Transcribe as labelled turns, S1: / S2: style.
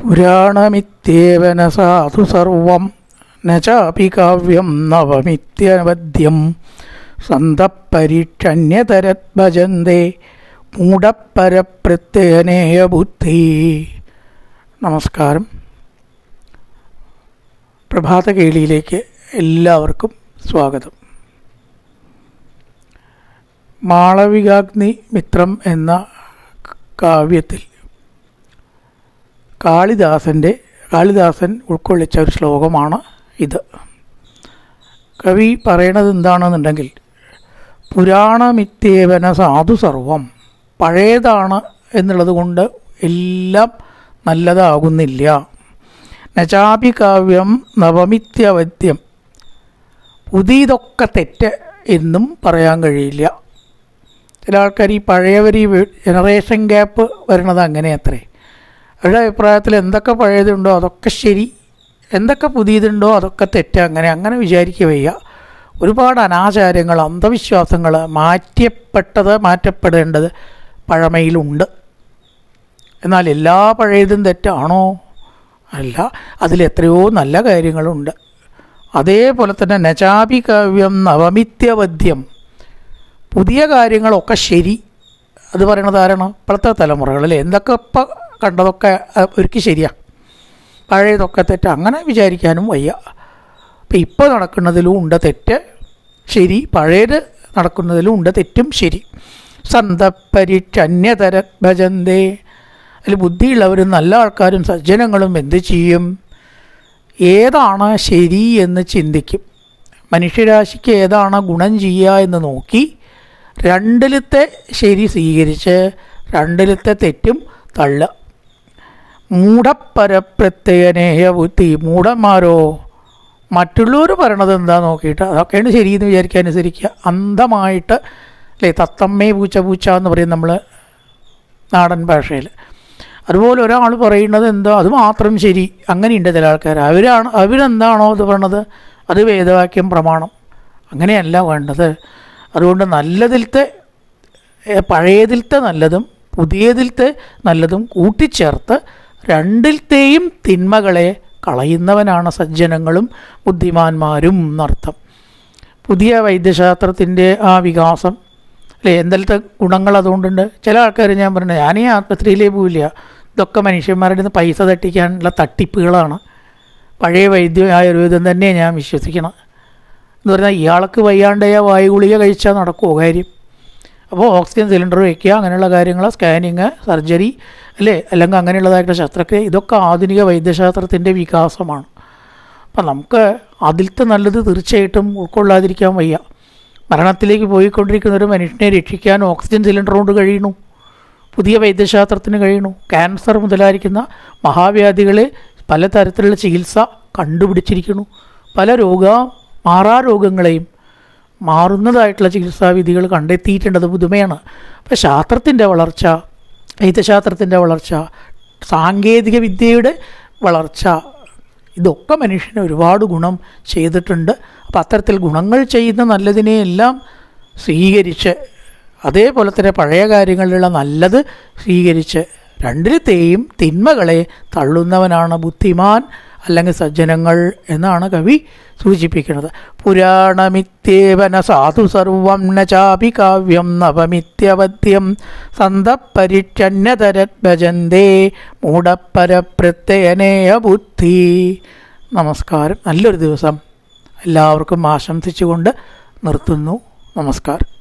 S1: പുരാണമിത്യേവന സാധു സർവം നാപി കാവ്യം നവമിത്യവദ്യം സന്തപരീക്ഷണ്യതരത് ഭജന്തേ മൂഢപ്പരപ്രത്യനേയ ബുദ്ധി നമസ്കാരം. പ്രഭാതകേളിയിലേക്ക് എല്ലാവർക്കും സ്വാഗതം. മാളവികാഗ്നി മിത്രം എന്ന കാവ്യത്തിൽ കാളിദാസന്റെ കാളിദാസൻ ഉൾക്കൊള്ളിച്ച ഒരു ശ്ലോകമാണ് ഇത്. കവി പറയണത് എന്താണെന്നുണ്ടെങ്കിൽ പുരാണമിത്യേവന സാധു സർവം പഴയതാണ് എന്നുള്ളത് കൊണ്ട് എല്ലാം നല്ലതാകുന്നില്ല. നചാപി കാവ്യം നവമിത്യവദ്യം പുതിയതൊക്കെ തെറ്റ് എന്നും പറയാൻ കഴിയില്ല. ചില ആൾക്കാർ ഈ പഴയവർ ഈ ജനറേഷൻ ഗ്യാപ്പ് വരണത് അങ്ങനെ അത്രേ അവരുടെ അഭിപ്രായത്തിൽ എന്തൊക്കെ പഴയതുണ്ടോ അതൊക്കെ ശരി എന്തൊക്കെ പുതിയതുണ്ടോ അതൊക്കെ തെറ്റ് അങ്ങനെ അങ്ങനെ വിചാരിക്കുക വയ്യ ഒരുപാട് അനാചാരങ്ങൾ അന്ധവിശ്വാസങ്ങൾ മാറ്റപ്പെട്ടത് മാറ്റപ്പെടേണ്ടത് പഴമയിലുണ്ട്. എന്നാൽ എല്ലാ പഴയതും തെറ്റാണോ? അല്ല അതിലെത്രയോ നല്ല കാര്യങ്ങളുണ്ട്. അതേപോലെ തന്നെ നചാപി കാവ്യം നവമിത്യവദ്യം പുതിയ കാര്യങ്ങളൊക്കെ ശരി. അത് പറയണത് ഇപ്പോഴത്തെ തലമുറകളിൽ എന്തൊക്കെ ഇപ്പം കണ്ടതൊക്കെ ഒരുക്കി ശരിയാണ് പഴയതൊക്കെ തെറ്റ്. അങ്ങനെ വിചാരിക്കാനും വയ്യ. അപ്പം ഇപ്പോൾ നടക്കുന്നതിലും ഉണ്ട് തെറ്റ്. ശരി പഴയത് നടക്കുന്നതിലും ഉണ്ട് തെറ്റും ശരി. സന്തപരിച്ചന്യതര ഭജന്തേ. അതിൽ ബുദ്ധിയുള്ളവരും നല്ല ആൾക്കാരും സജ്ജനങ്ങളും എന്ത് ചെയ്യും? ഏതാണ് ശരി എന്ന് ചിന്തിക്കും. മനുഷ്യരാശിക്ക് ഏതാണ് ഗുണം ചെയ്യുക എന്ന് നോക്കി രണ്ടിലത്തെ ശരി സ്വീകരിച്ച് രണ്ടിലത്തെ തെറ്റും തള്ളുക. മൂഢപ്പരപ്രത്യയനേയ ബുദ്ധി മൂഢന്മാരോ മറ്റുള്ളവർ പറയണത് എന്താ നോക്കിയിട്ട്? അതൊക്കെയാണ് ശരിയെന്ന് വിചാരിക്കുക അനുസരിക്കുക. അന്ധമായിട്ട് അല്ലേ തത്തമ്മേ പൂച്ച പൂച്ച എന്ന് പറയും നമ്മൾ നാടൻ ഭാഷയിൽ. അതുപോലെ ഒരാൾ പറയുന്നത് എന്തോ? അത് മാത്രം ശരി. അങ്ങനെയുണ്ട് ചില ആൾക്കാർ. അവരാണ് അവരെന്താണോ അത് പറയണത്? അത് വേദവാക്യം പ്രമാണം. അങ്ങനെയല്ല വേണ്ടത്. അതുകൊണ്ട് നല്ലതിലത്തെ പഴയതിലത്തെ നല്ലതും പുതിയതിലത്തെ നല്ലതും കൂട്ടിച്ചേർത്ത് രണ്ടിലത്തെയും തിന്മകളെ കളയുന്നവനാണ് സജ്ജനങ്ങളും ബുദ്ധിമാന്മാരും എന്നർത്ഥം. പുതിയ വൈദ്യശാസ്ത്രത്തിന്റെ ആ വികാസം അല്ലേ? എന്തെല്ലാം ഗുണങ്ങൾ അതുകൊണ്ടുണ്ട്. ചില ആൾക്കാർ ഞാൻ പറഞ്ഞത് ഞാനീ ആശുപത്രിയിലേ പോവില്ല. ഇതൊക്കെ മനുഷ്യന്മാരുടെ നിന്ന് പൈസ തട്ടിക്കാനുള്ള തട്ടിപ്പുകളാണ്. പഴയ വൈദ്യം ആയുർവേദം തന്നെ ഞാൻ വിശ്വസിക്കണം എന്ന് പറഞ്ഞാൽ ഇയാൾക്ക് വയ്യാണ്ടയ വായുഗുളിക കഴിച്ചാൽ നടക്കുമോ കാര്യം? അപ്പോൾ ഓക്സിജൻ സിലിണ്ടർ വയ്ക്കുക അങ്ങനെയുള്ള കാര്യങ്ങൾ സ്കാനിങ് സർജറി അല്ലേ? അല്ലെങ്കിൽ അങ്ങനെയുള്ളതായിട്ടുള്ള ശസ്ത്രക്രിയ ഇതൊക്കെ ആധുനിക വൈദ്യശാസ്ത്രത്തിന്റെ വികാസമാണ്. അപ്പം നമുക്ക് അതിലത്തെ നല്ലത് തീർച്ചയായിട്ടും ഉൾക്കൊള്ളാതിരിക്കാൻ വയ്യ. മരണത്തിലേക്ക് പോയിക്കൊണ്ടിരിക്കുന്ന ഒരു മനുഷ്യനെ രക്ഷിക്കാൻ ഓക്സിജൻ സിലിണ്ടർ കൊണ്ട് കഴിയണു പുതിയ വൈദ്യശാസ്ത്രത്തിന് കഴിയണു ക്യാൻസർ മുതലായിരിക്കുന്ന മഹാവ്യാധികളെ പലതരത്തിലുള്ള ചികിത്സ കണ്ടുപിടിച്ചിരിക്കുന്നു. പല രോഗ മാറാ രോഗങ്ങളെയും മാറുന്നതായിട്ടുള്ള ചികിത്സാവിധികൾ കണ്ടെത്തിയിട്ടുണ്ടത് പുതുമയാണ്. അപ്പോൾ ശാസ്ത്രത്തിന്റെ വളർച്ച വൈദ്യശാസ്ത്രത്തിന്റെ വളർച്ച സാങ്കേതിക വിദ്യയുടെ വളർച്ച ഇതൊക്കെ മനുഷ്യന് ഒരുപാട് ഗുണം ചെയ്തിട്ടുണ്ട്. അപ്പോൾ അത്തരത്തിൽ ഗുണങ്ങൾ ചെയ്യുന്ന നല്ലതിനെയെല്ലാം സ്വീകരിച്ച് അതേപോലെ തന്നെ പഴയ കാര്യങ്ങളിലുള്ള നല്ലത് സ്വീകരിച്ച് രണ്ടിലത്തെയും തിന്മകളെ തള്ളുന്നവനാണ് ബുദ്ധിമാൻ. അല്ലെങ്കിൽ സജ്ജനങ്ങൾ എന്നാണ് കവി സൂചിപ്പിക്കുന്നത്. പുരാണമിത്യേവന സാധു സർവം ന ചാപി കാവ്യം നവമിത്യവദ്യം സന്തപരിക്ഷന്യതര ഭജന്തേ മൂഢപ്പരപ്രത്യയനേയ ബുദ്ധി നമസ്കാരം. നല്ലൊരു ദിവസം. എല്ലാവർക്കും ആശംസിച്ചുകൊണ്ട് നിർത്തുന്നു. നമസ്കാരം.